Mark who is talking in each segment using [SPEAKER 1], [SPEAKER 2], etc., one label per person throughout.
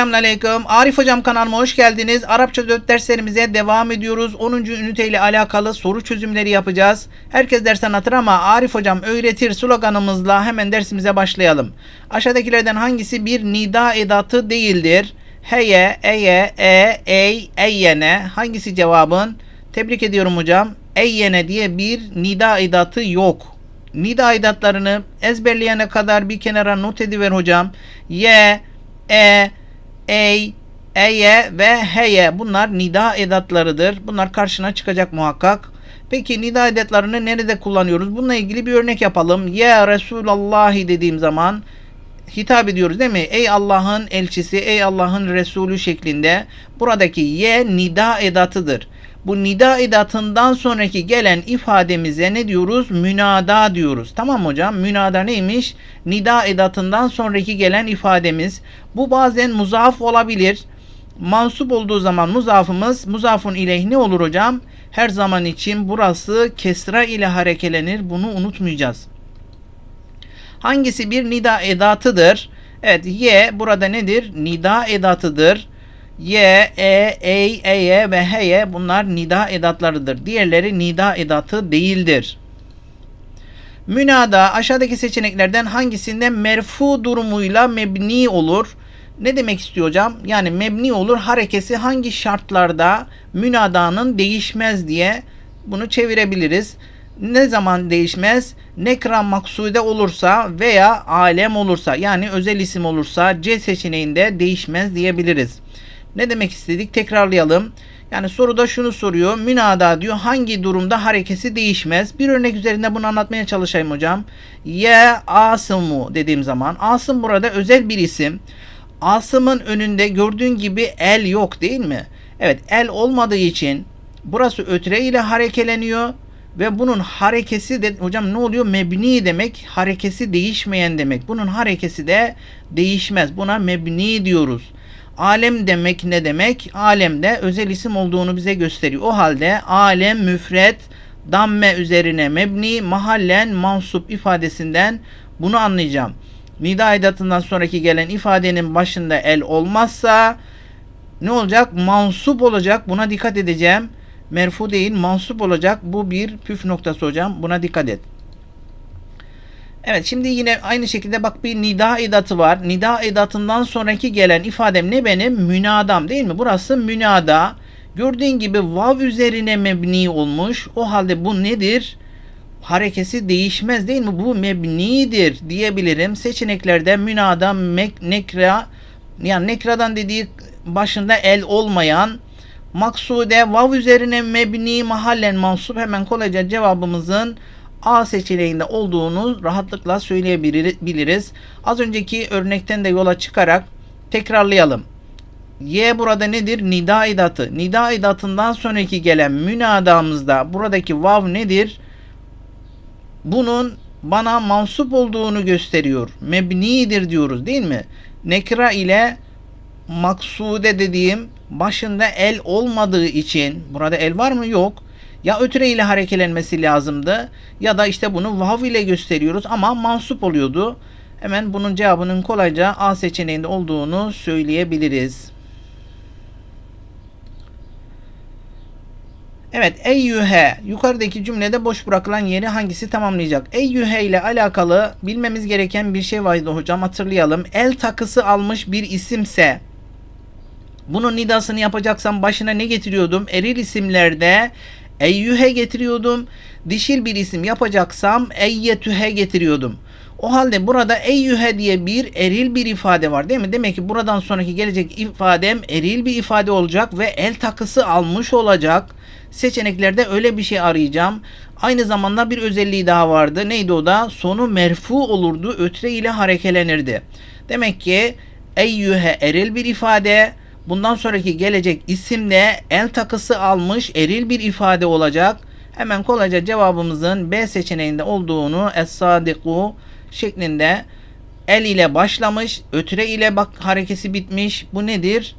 [SPEAKER 1] Selamünaleyküm. Arif Hocam kanalıma hoş geldiniz. Arapça 4 derslerimize devam ediyoruz. 10. ünite ile alakalı soru çözümleri yapacağız. Herkes ders anlatır ama Arif Hocam öğretir sloganımızla hemen dersimize başlayalım. Aşağıdakilerden hangisi bir nida edatı değildir? Heye, eye, e, ey, eyyene. Hangisi cevabın? Tebrik ediyorum hocam. Eyyene diye bir nida edatı yok. Nida edatlarını ezberleyene kadar bir kenara not ediver hocam. Ye, e, ey, eye ve heye bunlar nida edatlarıdır. Bunlar karşına çıkacak muhakkak. Peki nida edatlarını nerede kullanıyoruz? Bununla ilgili bir örnek yapalım. Ya Resulallahi dediğim zaman hitap ediyoruz değil mi? Ey Allah'ın elçisi, ey Allah'ın Resulü şeklinde. Buradaki ye nida edatıdır. Bu nida edatından sonraki gelen ifademize ne diyoruz? Münada diyoruz. Tamam hocam? Münada neymiş? Nida edatından sonraki gelen ifademiz. Bu bazen muzaf olabilir. Mansup olduğu zaman muzafımız muzafun ileyh ne olur hocam? Her zaman için burası kesra ile harekelenir. Bunu unutmayacağız. Hangisi bir nida edatıdır? Evet ye burada nedir? Nida edatıdır. Ye, e, ey, eye ve heye bunlar nida edatlarıdır. Diğerleri nida edatı değildir. Münada aşağıdaki seçeneklerden hangisinde merfu durumuyla mebni olur? Ne demek istiyor hocam? Yani mebni olur harekesi hangi şartlarda münadanın değişmez diye bunu çevirebiliriz. Ne zaman değişmez? Nekra maksude olursa veya alem olursa yani özel isim olursa C seçeneğinde değişmez diyebiliriz. Ne demek istedik? Tekrarlayalım. Yani soruda şunu soruyor. Münada diyor hangi durumda harekesi değişmez? Bir örnek üzerinde bunu anlatmaya çalışayım hocam. Ya asımu dediğim zaman. Asım burada özel bir isim. Asımın önünde gördüğün gibi el yok değil mi? Evet el olmadığı için burası ötre ile harekeleniyor ve bunun harekesi de hocam ne oluyor? Mebni demek harekesi değişmeyen demek. Bunun harekesi de değişmez. Buna mebni diyoruz. Alem demek ne demek? Alemde özel isim olduğunu bize gösteriyor. O halde alem müfret damme üzerine mebni mahallen mansup ifadesinden bunu anlayacağım. Nida edatından sonraki gelen ifadenin başında el olmazsa ne olacak? Mansup olacak. Buna dikkat edeceğim. Merfu değil mansup olacak. Bu bir püf noktası hocam. Buna dikkat et. Evet şimdi yine aynı şekilde bak bir nida edatı var. Nida edatından sonraki gelen ifadem ne benim? Münadam değil mi? Burası münada. Gördüğün gibi vav üzerine mebni olmuş. O halde bu nedir? Harekesi değişmez değil mi? Bu mebnidir diyebilirim. Seçeneklerde münada, mek, nekra yani nekradan dediği başında el olmayan maksude vav üzerine mebni mahallen mansup hemen kolayca cevabımızın A seçeneğinde olduğunu rahatlıkla söyleyebiliriz. Az önceki örnekten de yola çıkarak tekrarlayalım. Y burada nedir? Nida edatı. Nida edatından sonraki gelen münadamızda buradaki vav nedir? Bunun bana mansup olduğunu gösteriyor. Mebnidir diyoruz değil mi? Nekra ile maksude dediğim başında el olmadığı için burada el var mı? Yok ya ötüre ile harekelenmesi lazımdı ya da işte bunu vav ile gösteriyoruz ama mansup oluyordu. Hemen bunun cevabının kolayca A seçeneğinde olduğunu söyleyebiliriz. Evet eyyühe yukarıdaki cümlede boş bırakılan yeri hangisi tamamlayacak? Eyyühe ile alakalı bilmemiz gereken bir şey vardı hocam hatırlayalım. El takısı almış bir isimse bunun nidasını yapacaksam başına ne getiriyordum? Eril isimlerde eyyühe getiriyordum. Dişil bir isim yapacaksam eyyetühe getiriyordum. O halde burada eyyühe diye bir eril bir ifade var değil mi? Demek ki buradan sonraki gelecek ifadem eril bir ifade olacak ve el takısı almış olacak. Seçeneklerde öyle bir şey arayacağım. Aynı zamanda bir özelliği daha vardı. Neydi o da? Sonu merfu olurdu. Ötre ile harekelenirdi. Demek ki eyyühe eril bir ifade. Bundan sonraki gelecek isimle el takısı almış eril bir ifade olacak. Hemen kolayca cevabımızın B seçeneğinde olduğunu es-sadiku şeklinde el ile başlamış, ötüre ile bak harekesi bitmiş. Bu nedir?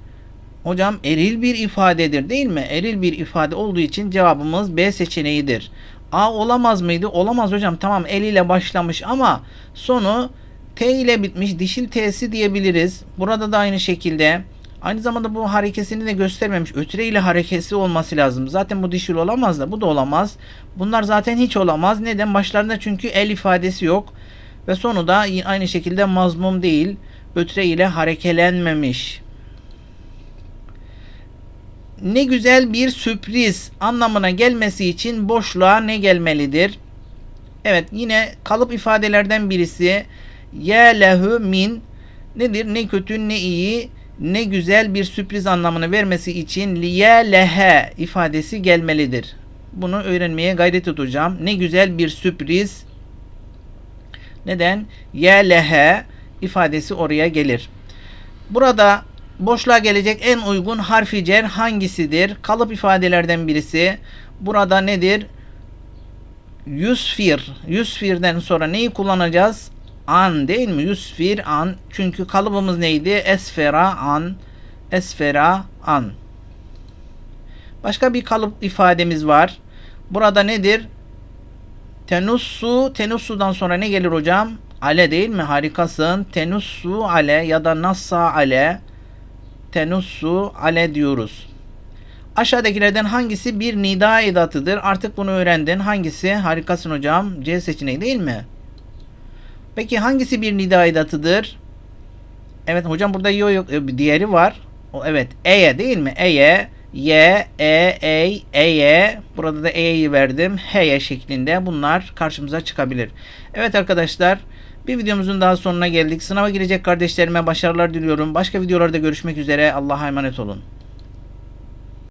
[SPEAKER 1] Hocam eril bir ifadedir değil mi? Eril bir ifade olduğu için cevabımız B seçeneğidir. A olamaz mıydı? Olamaz hocam. Tamam el ile başlamış ama sonu T ile bitmiş dişil T'si diyebiliriz. Burada da aynı şekilde. Aynı zamanda bu harekesini de göstermemiş. Ötüre ile harekesi olması lazım. Zaten bu dişil olamaz da bu da olamaz. Bunlar zaten hiç olamaz. Neden? Başlarında çünkü el ifadesi yok. Ve sonu da aynı şekilde mazmum değil. Ötüre ile harekelenmemiş. Ne güzel bir sürpriz anlamına gelmesi için boşluğa ne gelmelidir? Evet yine kalıp ifadelerden birisi ya lehu min nedir? Ne kötü ne iyi ne güzel bir sürpriz anlamını vermesi için liye lehe ifadesi gelmelidir. Bunu öğrenmeye gayret edeceğim. Ne güzel bir sürpriz. Neden? Ye lehe ifadesi oraya gelir. Burada boşluğa gelecek en uygun harfi cer hangisidir? Kalıp ifadelerden birisi. Burada nedir? Yusfir. Yusfir'den sonra neyi kullanacağız? An değil mi? Yusfir an. Çünkü kalıbımız neydi? Esfera an. Esfera an. Başka bir kalıp ifademiz var. Burada nedir? Tenussu. Tenussu'dan sonra ne gelir hocam? Ale değil mi? Harikasın. Tenussu ale ya da nassa ale. Tenussu ale diyoruz. Aşağıdakilerden hangisi bir nida edatıdır? Artık bunu öğrendin. Hangisi? Harikasın hocam. C seçeneği değil mi? Peki hangisi bir nida edatıdır? Evet hocam burada yo yok. e, Diğeri var. O evet. E'ye değil mi? E'ye, ye, e, ey, eye. Burada da e'yi verdim. H'ye şeklinde bunlar karşımıza çıkabilir. Evet arkadaşlar. Bir videomuzun daha sonuna geldik. Sınava girecek kardeşlerime başarılar diliyorum. Başka videolarda görüşmek üzere. Allah'a emanet olun.